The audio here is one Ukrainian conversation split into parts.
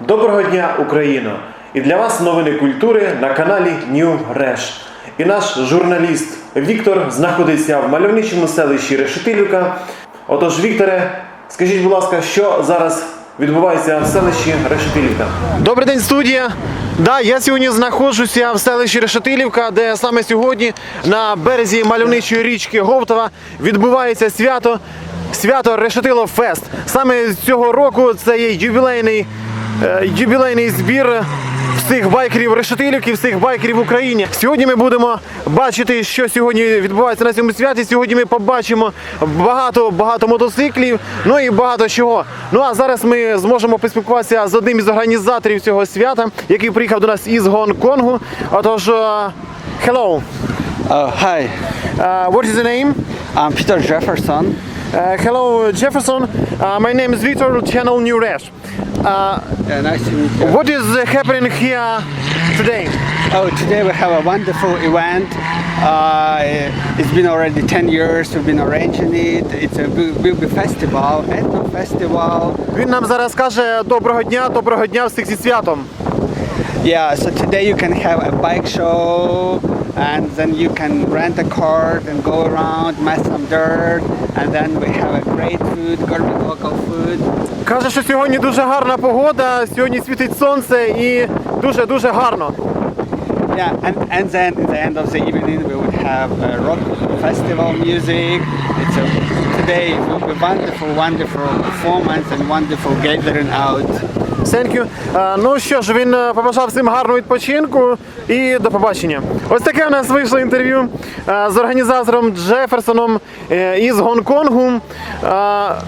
Доброго дня, Україно! І для вас новини культури на каналі New Реш. І наш журналіст Віктор знаходиться в мальовничому селищі Решетилівка. Отож, Вікторе, скажіть, будь ласка, що зараз відбувається в селищі Решетилівка? Добрий день, студія. Да, я сьогодні знаходжуся в селищі Решетилівка, де саме сьогодні на березі мальовничої річки Говтова відбувається свято Свято Решетило Фест. Саме з цього року це є ювілейний, е, ювілейний збір всіх байкерів Решетилівки, всіх байкерів в Україні. Сьогодні ми будемо бачити, що сьогодні відбувається на цьому святі. Сьогодні ми побачимо багато багато мотоциклів, ну і багато чого. Ну а зараз ми зможемо поспілкуватися з одним із організаторів цього свята, який приїхав до нас із Гонконгу. Отож, е, hello. Uh, hi, Uh, what is the name? I'm Peter Jefferson. Uh, hello, Jefferson. Uh, my name is Victor, channel New Rash. Uh, Yeah, nice to meet you. what is uh, happening here today? Oh, today we have a wonderful event. Uh, it's been already 10 years we've been arranging it. It's a big, big festival, ethno festival. Він нам зараз каже доброго дня, доброго дня всіх зі святом. Yeah, so today you can have a bike show and then you can rent a cart and go around, mess some dirt, and then we have a great food, gourmet local food. Каже, що сьогодні дуже гарна погода, сьогодні світить сонце і дуже дуже гарно. Yeah, and, and then at the end of the evening we would have a rock festival music. It's a, today it will be wonderful, wonderful performance and wonderful gathering out. Thank you. Е, Ну що ж, він е, побажав всім гарного відпочинку і до побачення. Ось таке у нас вийшло інтерв'ю е, з організатором Джеферсоном із Гонконгу.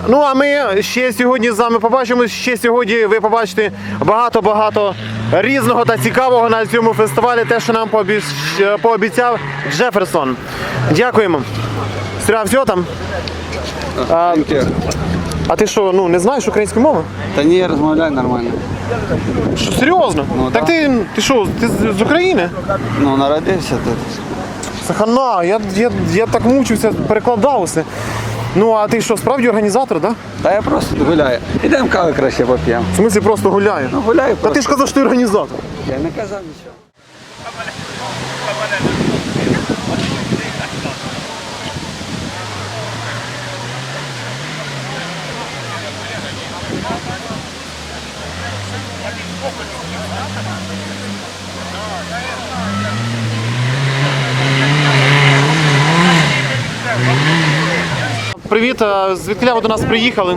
Ну а ми ще сьогодні з вами побачимось. Ще сьогодні ви побачите багато-багато різного та цікавого на цьому фестивалі. Те, що нам пообіцяв Джеферсон. Дякуємо. Сюра, все там. А ти що, ну не знаєш українську мову? Та ні, розмовляй нормально. Що, серйозно? Ну, так да. ти, ти що, ти з з України? Ну, народився тут. Це хана, я, я, я так мучився, перекладав усе. Ну, а ти що, справді організатор, так? Да? Та я просто гуляю. Ідемо кави краще поп'ємо. В смислі просто гуляю. Ну, гуляю Та ти ж казав, що ти організатор. Я не казав нічого. Привіт, звідки ви до нас приїхали?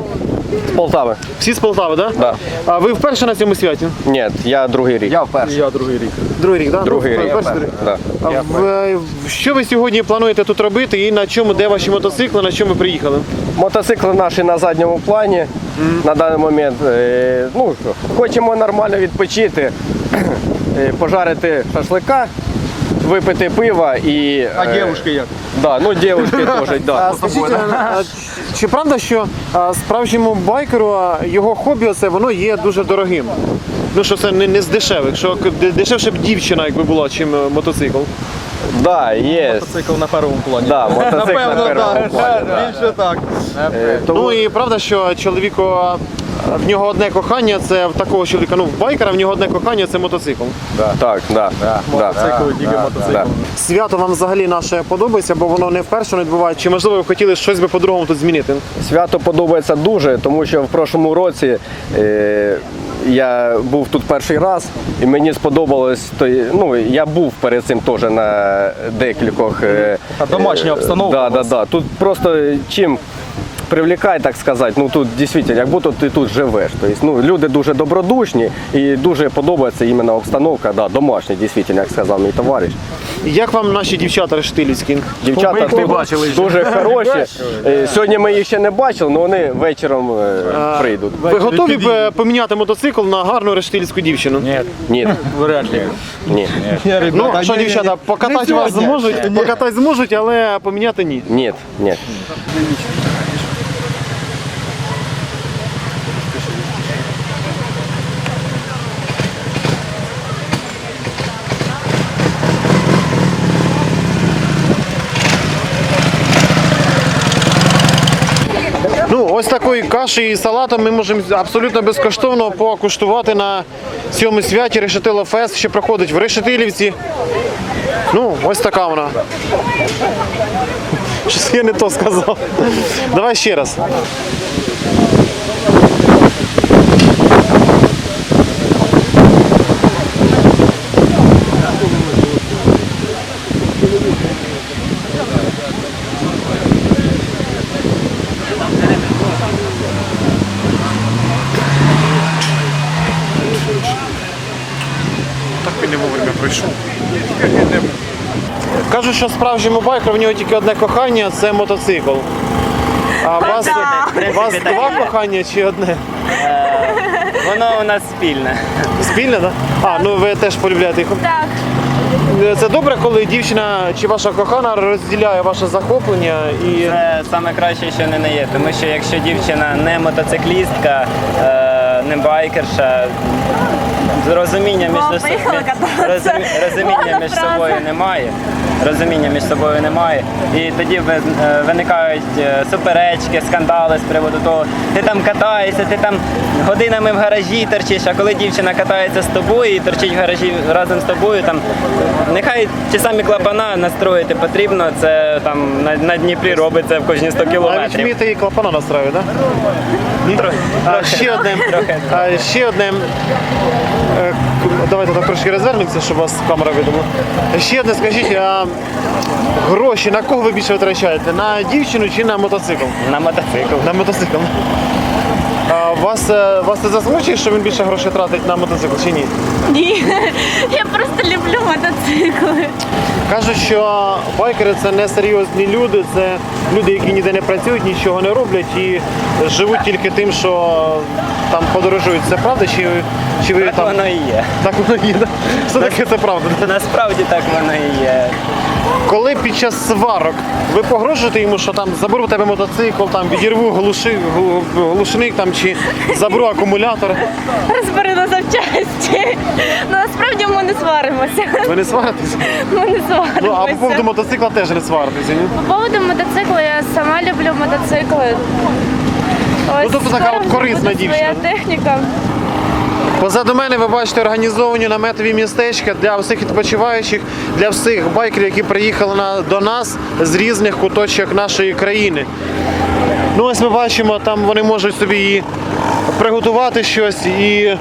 З Полтави. Всі з Полтави, так? Да. А ви вперше на цьому святі? Ні, я другий рік. Я Я другий рік. Другий рік, так? другий ну, рік. перший рік. Да. А в, що ви сьогодні плануєте тут робити і на чому, де ваші мотоцикли, на чому ви приїхали? Мотоцикли наші на задньому плані на даний момент. Е, ну, хочемо нормально відпочити, е, пожарити шашлика, випити пива і. А дівчинки як? Да, ну дівчинки теж, да. А, скажіть, а, чи правда, що а, справжньому байкеру а, його хобі оце воно є дуже дорогим? Ну що це не, не з дешевих, що дешевше б дівчина, якби була, чим е, мотоцикл. Да, є. Мотоцикл на першому плані. Да, мотоцикл на Напевно, першому так. плані. да. Більше так. Е, тому- Ну і правда, що чоловіку в нього одне кохання, це в такого чоловіка, ну в байкера в нього одне кохання це мотоцикл. Так, да. да. Мотоцикл, тільки мотоцикл. Да. Свято вам взагалі наше подобається, бо воно не вперше не відбувається. Чи можливо ви б хотіли щось би по-другому тут змінити? Свято подобається дуже, тому що в прошлому році е, я був тут перший раз, і мені сподобалось. той- Ну, я був перед цим теж на декількох. Е, домашня е, обстановка Да, да, да. Тут просто чим. Привлікає, так сказати, ну тут дійсно, як будто ти тут живеш. Тобто, ну, люди дуже добродушні і дуже подобається іменно обстановка, да, домашня, дійсно, як сказав мій товариш. Як вам наші дівчата рештилівські? Дівчата тут бачили дуже хороші. Е, Сьогодні ми їх ще не бачили, але вони вечором е, прийдуть. Ви готові б е, поміняти мотоцикл на гарну рештилівську дівчину? Ні, Ні, вряд ли. ні, Ну, що, дівчата, покатати вас зможуть, покатати зможуть, але поміняти ні. ні, ні. Такої каші і салату ми можемо абсолютно безкоштовно покуштувати на цьому святі Решетило Фест, що проходить в Решетилівці. Ну, ось така вона. Щось я не то сказав. Давай ще раз. Не вовремя прийшов. Кажуть, що справжньому байкеру в нього тільки одне кохання це мотоцикл. А у вас, у вас два кохання чи одне? Воно у нас спільне. Спільне, так? А, ну ви теж полюбляєте їх. Так, Це добре, коли дівчина чи ваша кохана розділяє ваше захоплення і. Це саме краще, що не не є. Тому що якщо дівчина не мотоциклістка, е, не байкерша, розуміння Мама, між, поїхали кататися. розумі- розуміння між Ладно, собою немає. Розуміння між собою немає. І тоді ви- е, виникають е, суперечки, скандали з приводу того, ти там катаєшся, ти там годинами в гаражі торчиш, а коли дівчина катається з тобою і торчить в гаражі разом з тобою, там нехай ті самі клапана настроїти потрібно. Це там на, на Дніпрі робиться в кожні 100 А ви кілометрів. вмієте її клапана настраювати, так? А, ще одне, трохи. а, ще одне. Е, Давайте так трошки розвернемося, щоб вас камера відома. Ще одне, скажіть, а гроші на кого ви більше витрачаєте? На дівчину чи на мотоцикл? На мотоцикл. На мотоцикл. А вас, е, вас це засмучує, що він більше грошей тратить на мотоцикл чи ні? ні. Я просто люблю мотоцикли. Кажуть, що байкери це не серйозні люди, це люди, які ніде не працюють, нічого не роблять і живуть тільки тим, що там подорожують. Це правда? Чи, чи ви Так там воно і є. так воно є? Все таки це правда. Насправді так воно і є. Коли під час сварок ви погрожуєте йому, що там заберу в тебе мотоцикл, там відірву глуши, глушник там чи заберу акумулятор. Розбери на запчасті. Ну насправді ми не сваримося. Ви не сваритесь? Ми не Ну а по поводу мотоцикла теж не сваритеся. Ні? По поводу мотоцикла я сама люблю мотоцикли. Ось Ну, тобто така скоро от вже корисна буде дівчина. Своя техніка. Позаду мене ви бачите організовані наметові містечка для всіх відпочиваючих, для всіх байкерів, які приїхали на, до нас з різних куточок нашої країни. Ну ось ми бачимо, там вони можуть собі і приготувати щось, і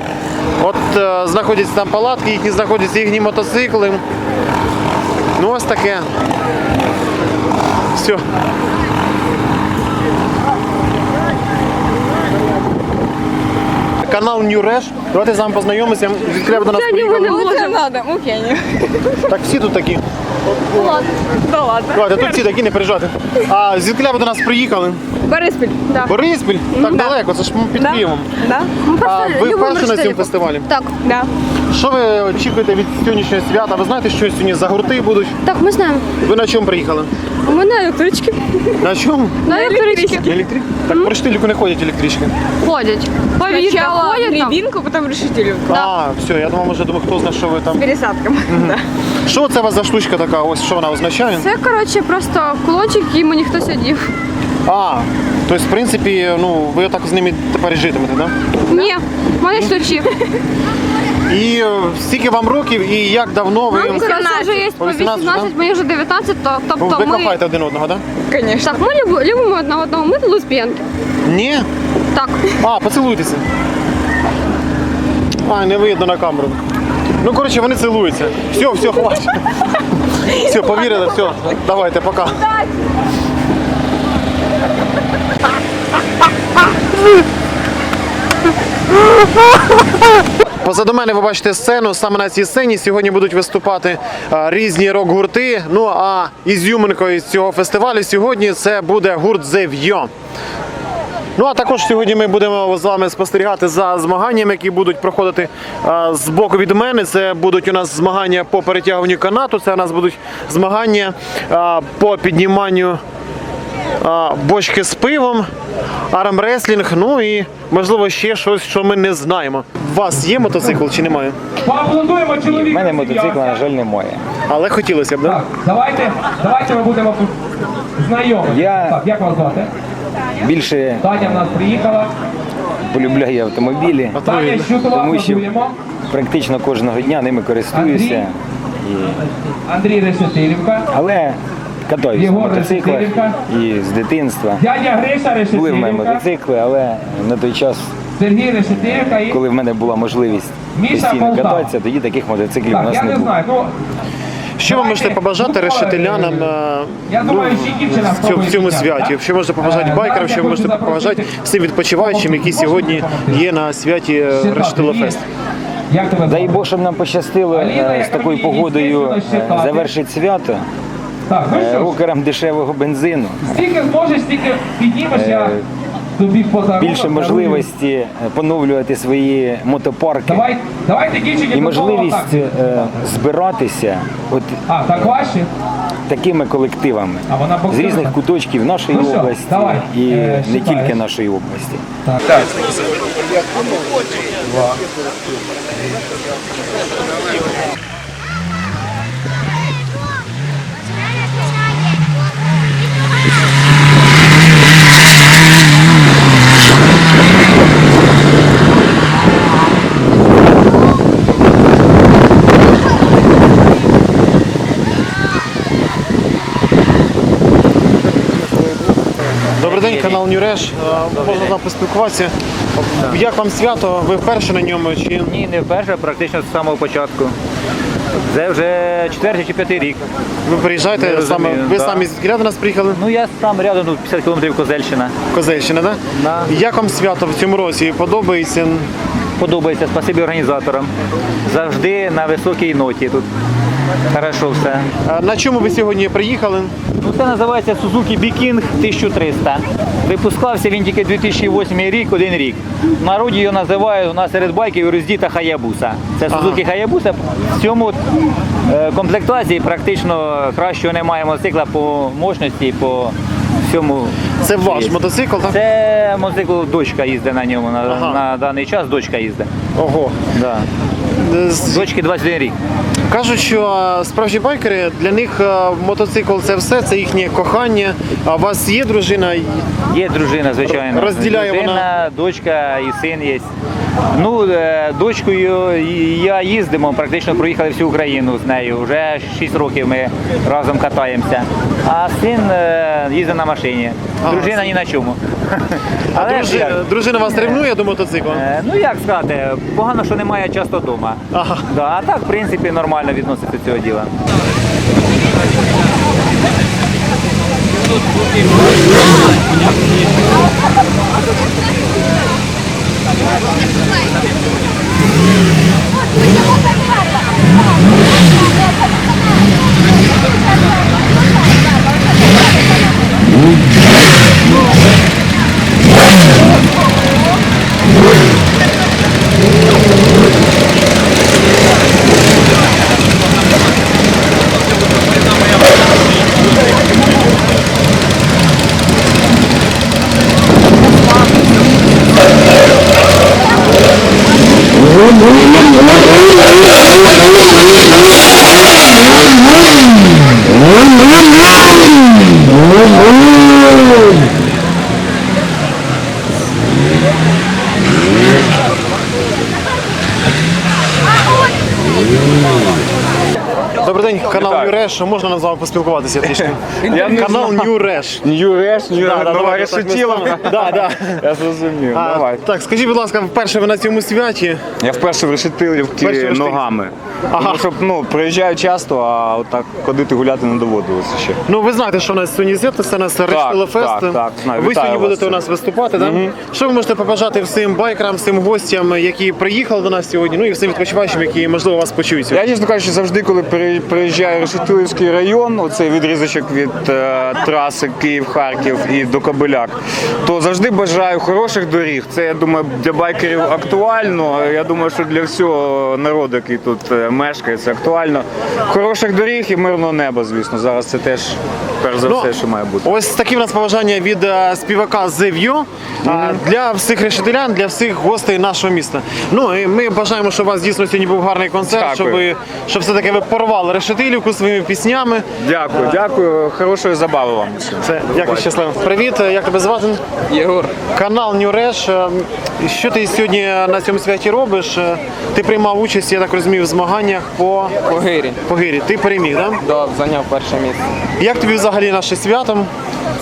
от е, знаходяться там палатки, їхні знаходяться їхні мотоцикли. Ну ось таке. Все. Канал New Rash. Давайте з вами познайомимося. Звідки ви до нас приїхали? Так всі тут такі. Да ладно. Давайте тут всі такі, не переживайте. А звідки ви до нас приїхали? Бориспіль. Да. Бориспіль? Так далеко, це ж під Да. Києвом. Да. Ми А просто ви любимо вперше на цьому Решетилівку. фестивалі? Так. Да. Що ви очікуєте від сьогоднішнього свята? Ви знаєте, що сьогодні за гурти будуть? Так, ми знаємо. Ви на чому приїхали? У мене електрички. На чому? На електрички. На електрик? Так по Рештилівку не ходять електрички. Ходять. Повірте, Сначала ходять там. Гребинку, потом решетилевку. А, все, я думав, може, думаю, хто знає, що ви там. Пересадками. Що це у вас за штучка така? Ось що вона означає? Це, коротше, просто кулончик, який мені хтось одів. А, тобто, в принципі, ну, ви так з ними тепер і житимете, так? Да? Ні, в мене ключі. І е, скільки вам років і як давно ви. Нам коротше, вже є По по 18, 18, мені вже 19, то, Ну, тобто ви ми... кохаєте один одного, так? Да? Конечно. Так, ми люб- любимо одне одного, ми лесбіянки. Ні? Так. А, поцілуйтеся. А, не видно на камеру. Ну, коротше, вони цілуються. Все, все, хватить. Все, повірили, все. Давайте, пока. Позаду мене ви бачите сцену. Саме на цій сцені сьогодні будуть виступати а, різні рок-гурти. Ну а ізюминкою цього фестивалю сьогодні це буде гурт Vio. Ну а також сьогодні ми будемо з вами спостерігати за змаганнями, які будуть проходити з боку від мене. Це будуть у нас змагання по перетягуванню канату. Це у нас будуть змагання по підніманню бочки з пивом, армреслінг, ну і можливо ще щось, що ми не знаємо. У вас є мотоцикл чи немає? У мене мотоцикла, на жаль, немає. Але хотілося б, да? Так, давайте, давайте ми будемо тут знайомі. Я- Так, як вас звати? Більше Таня в нас приїхала. полюбляю автомобілі, Таня тому що готуємо. практично кожного дня ними користуюся. Андрій Решетилівка. Але катаюся на Єгор мотоциклах Решетилівка. і з дитинства. Дядя Гриша Були в мене Решетилівка. мотоцикли, але на той час, Сергій Решетилівка і коли в мене була можливість Міша постійно Полтава. кататися, тоді таких мотоциклів у так, нас я не не було. знаю. Ну, Що ви можете побажати решетилянам ну, в цьому, в цьому святі? Що можете побажати Е, байкерам, що ви можете побажати всім відпочиваючим, які сьогодні є на святі е, Решетилофест? Дай? Бог, щоб нам пощастило е, з такою погодою завершити свято ну рокерам дешевого бензину. стільки зможеш, стільки піднімеш, Більше можливості поновлювати свої мотопарки. І можливість так. е, збиратися от так такими колективами. А вона з різних куточків нашої Ну області давай, і е, не тільки нашої області. Добрий день, канал Нюреш. Можна з вами поспілкуватися. Як вам свято? Ви вперше на ньому? Чи Ні, не вперше, а практично з самого початку. Це вже четвертий чи п'ятий рік. ви приїжджаєте розумію, саме? Ви да. самі звідки до нас приїхали? Ну я сам рядом ну, 50 кілометрів Козельщина. Козельщина, да? Да. Як вам свято в цьому році? Подобається? Подобається, спасибі організаторам. Завжди на високій ноті тут. Хорошо все. А На чому ви сьогодні приїхали? Ну, це називається Suzuki Biking 1300. Випускався він тільки 2008 рік, один рік. В народі його називають у нас серед байків Роздіта Хаябуса. Це Suzuki Hayabusa. В цьому е, комплектації практично кращого немає мотоцикла по мощності, по всьому. Це що ваш є. мотоцикл, так? Це мотоцикл дочка їздить на ньому. На, Ага. на даний час дочка їздить. Ого. Да. Е, з- Дочки 21 рік. Кажуть, що е, справжні байкери для них е, мотоцикл це все, це їхнє кохання. А у вас є дружина? Є дружина, звичайно. Розділяє дружина, вона? дочка і син є. Ну, е, дочкою я їздимо, практично проїхали всю Україну з нею. Вже 6 років ми разом катаємося. А син їздить на машині. Дружина ні на чому. А Але як? дружина вас ревнує до мотоцикла? Е, Ну як сказати, погано, що немає часто вдома. Ага. Да, а так, в принципі, нормально відноситься до цього діла. うん。Добрий день, канал New Rash. Можна нам з вами поспілкуватися трішки? канал New Rash. Нью-Реш, Да, да, давайте так ми станемо. Да, да. Я зрозумів, А, Так, скажіть, будь ласка, вперше ви на цьому святі. Я вперше в решетилівці Вперше в Решетилівці. ногами. Ага. Тому що ну, приїжджаю часто, а отак ходити гуляти не доводилося ще. Ну, ви знаєте, що у нас сьогодні свято, це у нас Рештилофест. так, так, знаю. Ви Вітаю сьогодні вас будете у нас виступати, так? Що ви можете побажати всім байкерам, всім гостям, які приїхали до нас сьогодні, ну і всім відпочиваючим, які, можливо, вас почують сьогодні? Я чесно кажучи, завжди, коли пере- приїжджаю в Решетилівський район, оцей відрізочок від е, траси Київ-Харків і до Кобиляк, то завжди бажаю хороших доріг. Це я думаю для байкерів актуально. Я думаю, що для всього народу, який тут е, мешкає, це актуально. Хороших доріг і мирного неба, звісно. Зараз це теж перш за Ну, все, що має бути. Ось такі в нас побажання від е, співака The View а, для всіх решетилян, для всіх гостей нашого міста. Ну і ми бажаємо, щоб у вас дійсно сьогодні був гарний концерт, Дякую. щоб, ви- щоб все-таки ви порвали канал Решетилівку своїми піснями. Дякую, дякую. Хорошої забави вам. Це дякую щасливо. Привіт, як тебе звати? Єгор. Канал Нюреш. Що ти сьогодні на цьому святі робиш? Е, Ти приймав участь, я так розумію, в змаганнях по, По гирі. по гирі. Ти переміг, так? Да, зайняв перше місце. Як тобі взагалі наше свято?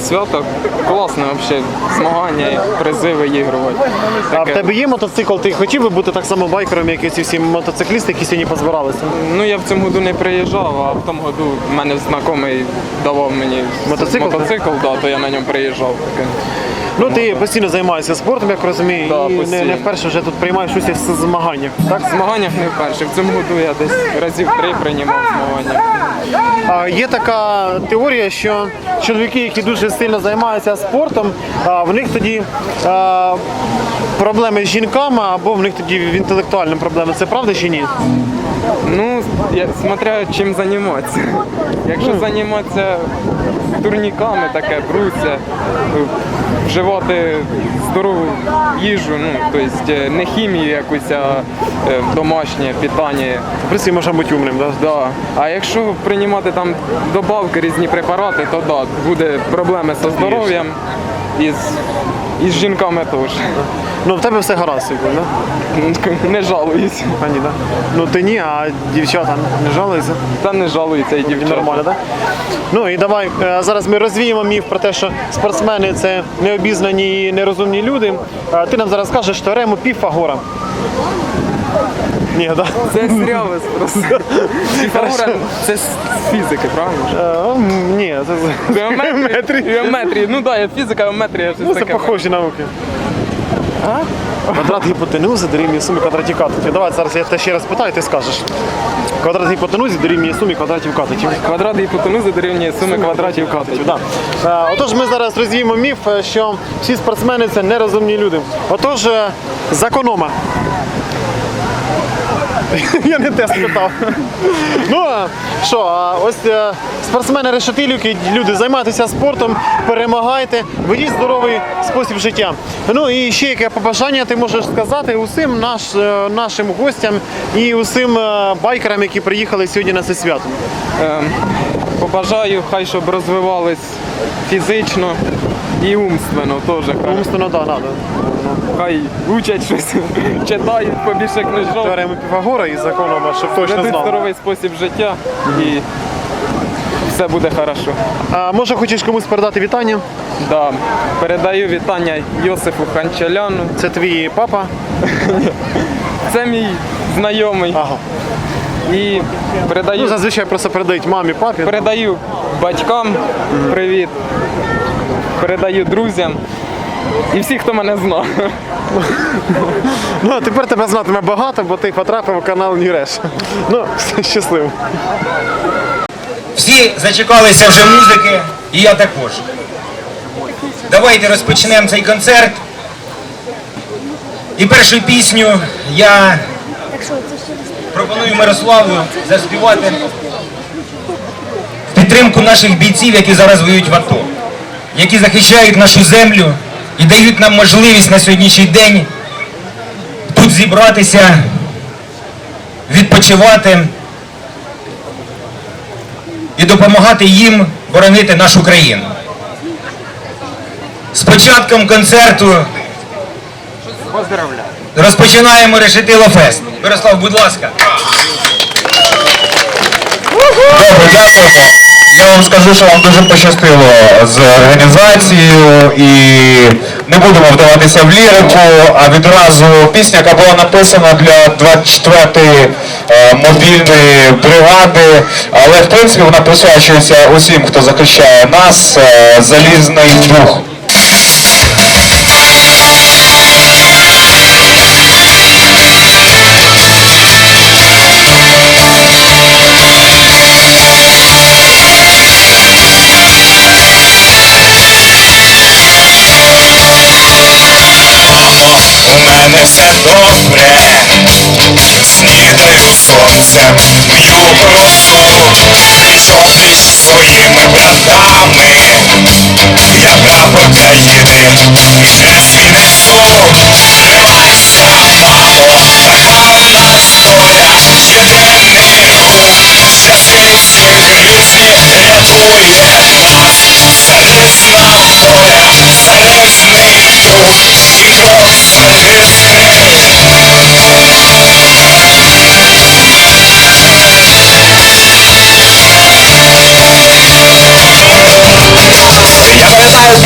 Свято класне взагалі. Змагання, призи виігрувати. А в тебе є мотоцикл? Ти хотів би бути так само байкером, як і ці всі мотоциклісти, які сьогодні позбиралися? Ну я в цьому году не приїжджав, а в тому году в мене знайомий давав мені Мотоцикл, мотоцикл да, то я на ньому приїжджав. Ну ти постійно займаєшся спортом, як розумію, Да, і не, постійно. не вперше вже тут приймаєш участь в змаганнях. Так? В змаганнях не вперше. В цьому году я десь разів три приймав змагання. А, Є така теорія, що чоловіки, які дуже сильно займаються спортом, а, в них тоді а, проблеми з жінками або в них тоді в інтелектуальні проблеми. Це правда чи ні? Ну, я смотря чим займатися. Якщо займатися турніками, таке бруся, вживати здорову їжу, ну, тобто е, не хімію якусь, а е, домашнє питання. В принципі, можна бути умним. Да? Да. А якщо приймати там добавки, різні препарати, то да, буде проблеми зі здоров'ям і з, і з жінками теж. Ну в тебе все гаразд, сьогодні, да? Не жалуюсь. А ні, да? Ну ти ні, а дівчата не жалуються. Та не жалуються і дівчата. Нормально, так? Ну і давай е, зараз ми розвіємо міф про те, що спортсмени це необізнані і нерозумні люди. Е, Ти нам зараз скажеш теорему Піфагора. Ні, да? Це стрілець просто. Піфагора це з фізики, правильно? Е, м, Ні, це Геометрії. Геометрії. Ну так, да, фізика, геометрія, щось Ну, це таке. похожі науки. Квадрат гіпотенузи дорівнює сумі квадратів катетів. Давай зараз я тебе ще раз питаю, ти скажеш. Квадрат гіпотенузи дорівнює сумі квадратів катетів. Квадрат гіпотенузи дорівнює суми квадратів катетів. Да. Е, Отож, ми зараз розвіємо міф, е, що всі спортсмени це нерозумні люди. Отож, е, законома. Я не те спитав. Ну, а що, а ось е, спортсмени решетилівки, люди, займайтеся спортом, перемагайте, ведіть здоровий спосіб життя. Ну і ще яке побажання ти можеш сказати усім наш, е, нашим гостям і усім е, байкерам, які приїхали сьогодні на це свято. Ем, Побажаю, хай щоб розвивались фізично і умственно теж. Хай, Умственно, да, надо. хай учать щось, читають побільше книжок, Теорему Піфагора і законом, щоб точно ведуть знав. здоровий спосіб життя і все буде хорошо. А може хочеш комусь передати вітання? Да. Передаю вітання Йосифу Ханчаляну. Це твій папа. Це мій знайомий. Ага. І Ну, зазвичай просто передають мамі, папі. передаю батькам привіт. Передаю друзям і всі, хто мене знає. Ну, а тепер тебе знатиме багато, бо ти потрапив у канал Нюреш. Ну, щасливо. Всі зачекалися вже музики, і я також. Давайте розпочнемо цей концерт. І першу пісню я пропоную Мирославу заспівати в підтримку наших бійців, які зараз воюють в АТО, які захищають нашу землю і дають нам можливість на сьогоднішній день тут зібратися, відпочивати і допомагати їм боронити нашу країну. З початком концерту розпочинаємо Решетило Фест. Мирослав, будь ласка. Добре, дякуємо. Я вам скажу, що вам дуже пощастило з організацією і не будемо вдаватися в лірику, а відразу пісня, яка була написана для 24-ї е, мобільної бригади, але в принципі вона присвячується усім, хто захищає нас, е, залізний дух. добре, снідаю сонцем м'ю югору, чокнись своїми братами, я прапор країни, мірець і несу, сама така вона доля єдиний, Всесвітської кризи рятує нас. Залізна воля, Залізний друг. І рух.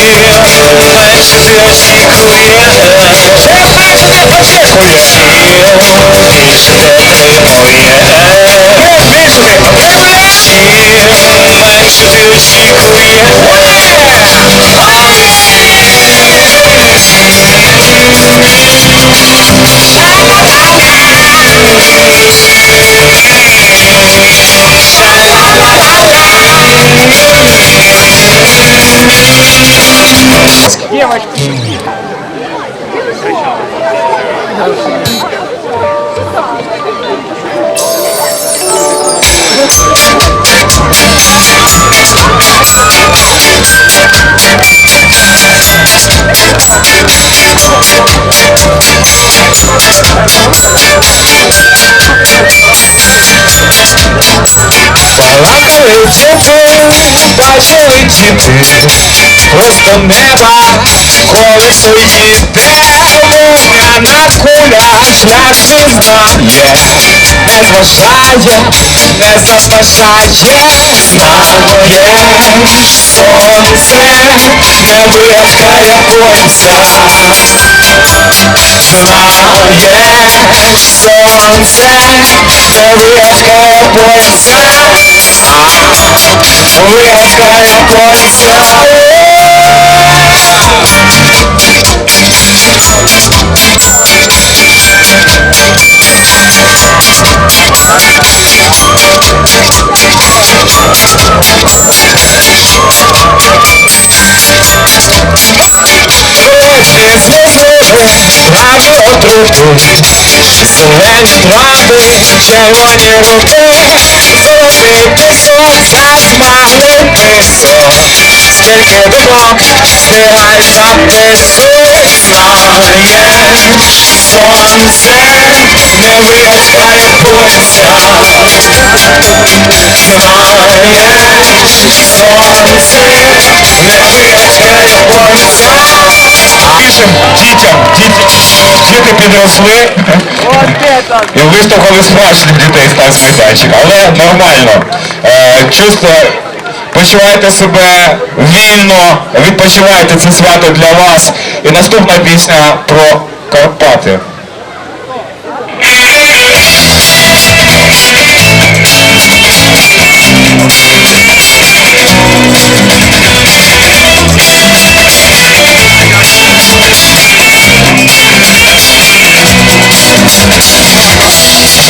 більше не отримує Більше ти отримує Балакали цифри, бачили діти Просто неба колесо їде Вогняна куля шлях свій знає Не зважає, не заважає Знає сонце, не виявляє кольця Знаєш, сонце не виявляє кольця よろしくお願いしま。you. to me So anyone, baby, that wonderful girl Moving it Виявляє кольця Друзі змусили раді отрути Зелені трави, червоні руки Золотий пісок, засмаглий писок Скільки думок зливай записуй Знаєш, сонце не виявляє пульця Знаєш, сонце не виявляє пульця Пишем дітям, діти, діти підросли і виштовхали справжніх дітей з танцмайданчика. Але нормально. Е, чувство, почувайте себе вільно, відпочивайте це свято для вас. І наступна пісня про Карпати.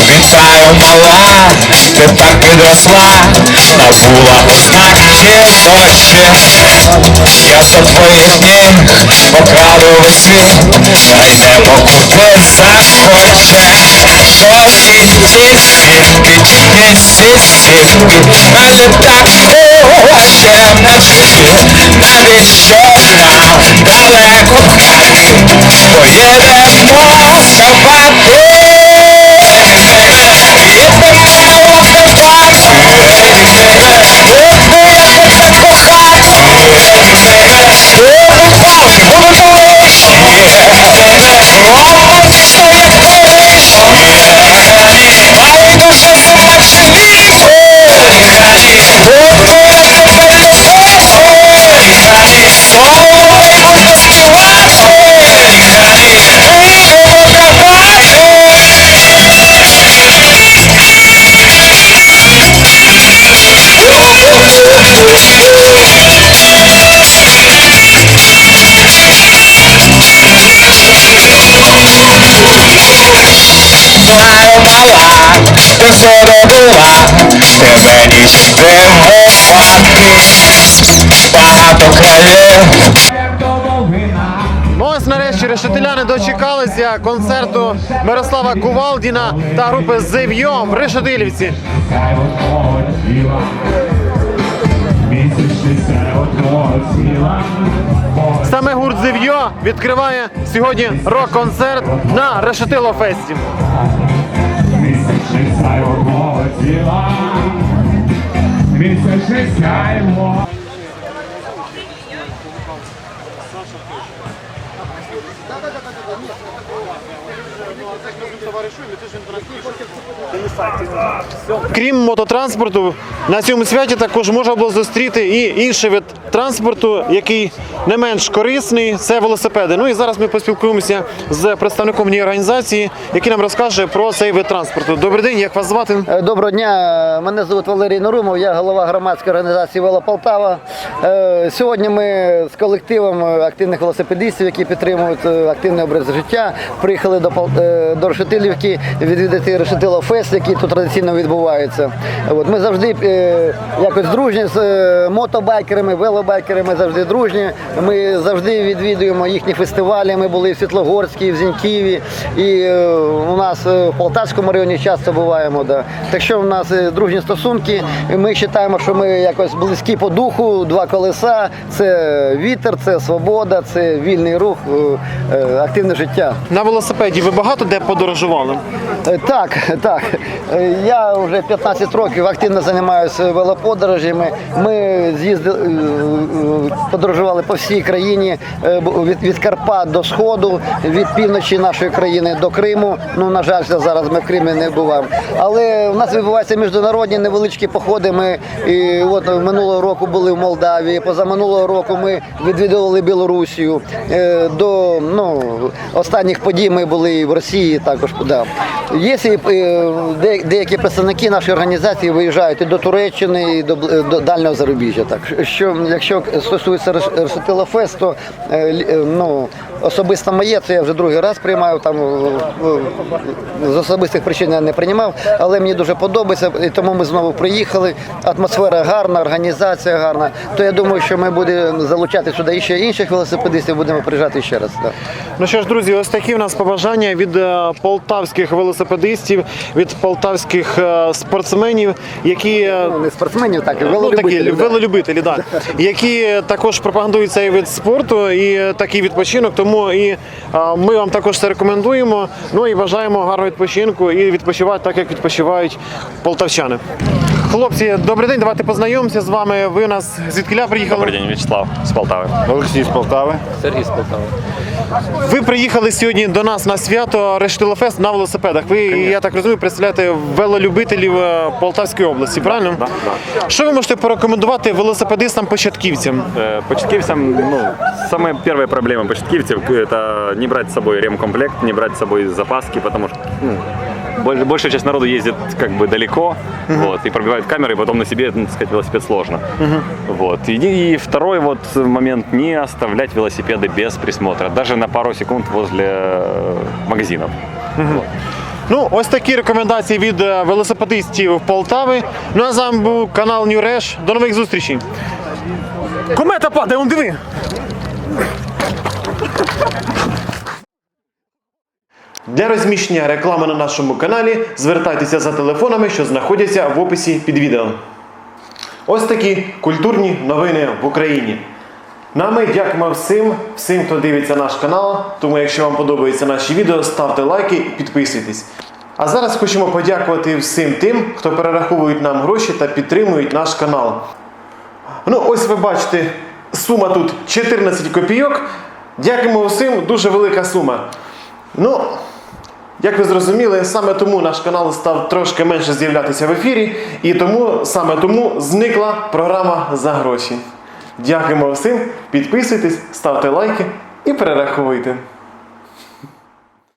Вітаю, мала, ти так підросла, набула останні ночі. Я за твої дні покраду весні, та й небо куди захоче. Тобі ці стінки, тільки ці стінки, мене так хоче на житті, навіщо нам далеко в хаті, поїдемо мала, ти здобула, тебе ніч дивувати, багато країн. Ось нарешті решетиляни дочекалися концерту Мирослава Кувалдіна та групи Зевйом в Решетилівці. Місяць 61 полетіла. Саме гурт Зев'йо відкриває сьогодні рок-концерт на Решетило Місячне сяйво полетіла. Місячне сяйво. Крім мототранспорту, на цьому святі також можна було зустріти і інший вид транспорту, який не менш корисний, це велосипеди. Ну і зараз ми поспілкуємося з представником однієї організації, який нам розкаже про цей вид транспорту. Добрий день, як вас звати? Е, Доброго дня, мене звуть Валерій Нурумов, я голова громадської організації Вело Полтава. Е, Сьогодні ми з колективом активних велосипедистів, які підтримують е, активний образ життя, приїхали до Решетилівки відвідати Решетило Фест, який тут традиційно відбувається. От ми завжди е, якось дружні з е, мотобайкерами, велобайкерами завжди дружні. Ми завжди відвідуємо їхні фестивалі. Ми були в Світлогорській, в Зіньківі, і е, у нас е, в Полтавському районі часто буваємо. Да. Так що в нас е, дружні стосунки. Ми вважаємо, що ми якось близькі по духу, два колеса. Це вітер, це свобода, це вільний рух, е, е, активне життя. На велосипеді ви багато де подорожували? Е, Так, так. Е, Я вже 15 років активно займаюся велоподорожами. Ми з'їздили, е, е, подорожували по всій країні від, від Карпат до Сходу, від півночі нашої країни до Криму. Ну, на жаль, зараз ми в Кримі не буваємо. Але у нас відбуваються міжнародні невеличкі походи. Ми і от минулого року були в Молдавії, позаминулого року ми відвідували Білорусію. До ну, останніх подій ми були і в Росії також. Да. Є деякі представники нашої організації виїжджають і до Туреччини, і до, бл- до дальнього зарубіжжя. Так що, якщо стосується Решетила Фест, то е, е, ну, особисто моє, це я вже другий раз приймаю там е, е, з особистих причин я не приймав, але мені дуже подобається, і тому ми знову приїхали. Атмосфера гарна, організація гарна. То я думаю, що ми будемо залучати сюди ще інших велосипедистів, будемо приїжджати ще раз. Да. Ну що ж, друзі, ось такі в нас побажання від е, полтавських велосипедистів, від полтавських спортсменів, які Ну, не спортсменів, так, і Ну, такі велолюбителі, да. які також пропагандують цей вид спорту і такий відпочинок. Тому і ми вам також це рекомендуємо. Ну і бажаємо гарного відпочинку і відпочивати так, як відпочивають полтавчани. Хлопці, добрий день, давайте познайомимося з вами. Ви у нас звідкиля приїхали? Добрий день, Вячеслав з Полтави. Олексій з Полтави. Сергій з Полтави. Ви приїхали сьогодні до нас на свято Рештилофест на велосипедах. Ви, я так розумію, представляєте велолюбителів е, Полтавської області, правильно? Да, Що ви можете порекомендувати велосипедистам-початківцям? Э, Початкивцам, ну, самая первая проблема початкивцев – это не брать с собой ремкомплект, не брать с собой запаски, потому что ну, большая часть народу ездит как бы далеко, вот, и пробивает камеры, и потом на себе, ну, так сказать, велосипед сложно. Вот. И, и второй вот момент – не оставлять велосипеды без присмотра, даже на пару секунд возле э, магазинов. Вот. Ну, ось такі рекомендації від е, велосипедистів Полтави. Ну а з вами був канал New Rash. До нових зустрічей. Комета падає, он диви. Для розміщення реклами на нашому каналі звертайтеся за телефонами, що знаходяться в описі під відео. Ось такі культурні новини в Україні. Ну а ми дякуємо всім, всім, хто дивиться наш канал. Тому, якщо вам подобаються наші відео, ставте лайки і підписуйтесь. А зараз хочемо подякувати всім тим, хто перераховують нам гроші та підтримують наш канал. Ну, ось ви бачите, сума тут 14 копійок. Дякуємо всім, дуже велика сума. Ну, як ви зрозуміли, саме тому наш канал став трошки менше з'являтися в ефірі, і тому саме тому зникла програма за гроші. Дякуємо всім, підписуйтесь, ставте лайки і перераховуйте.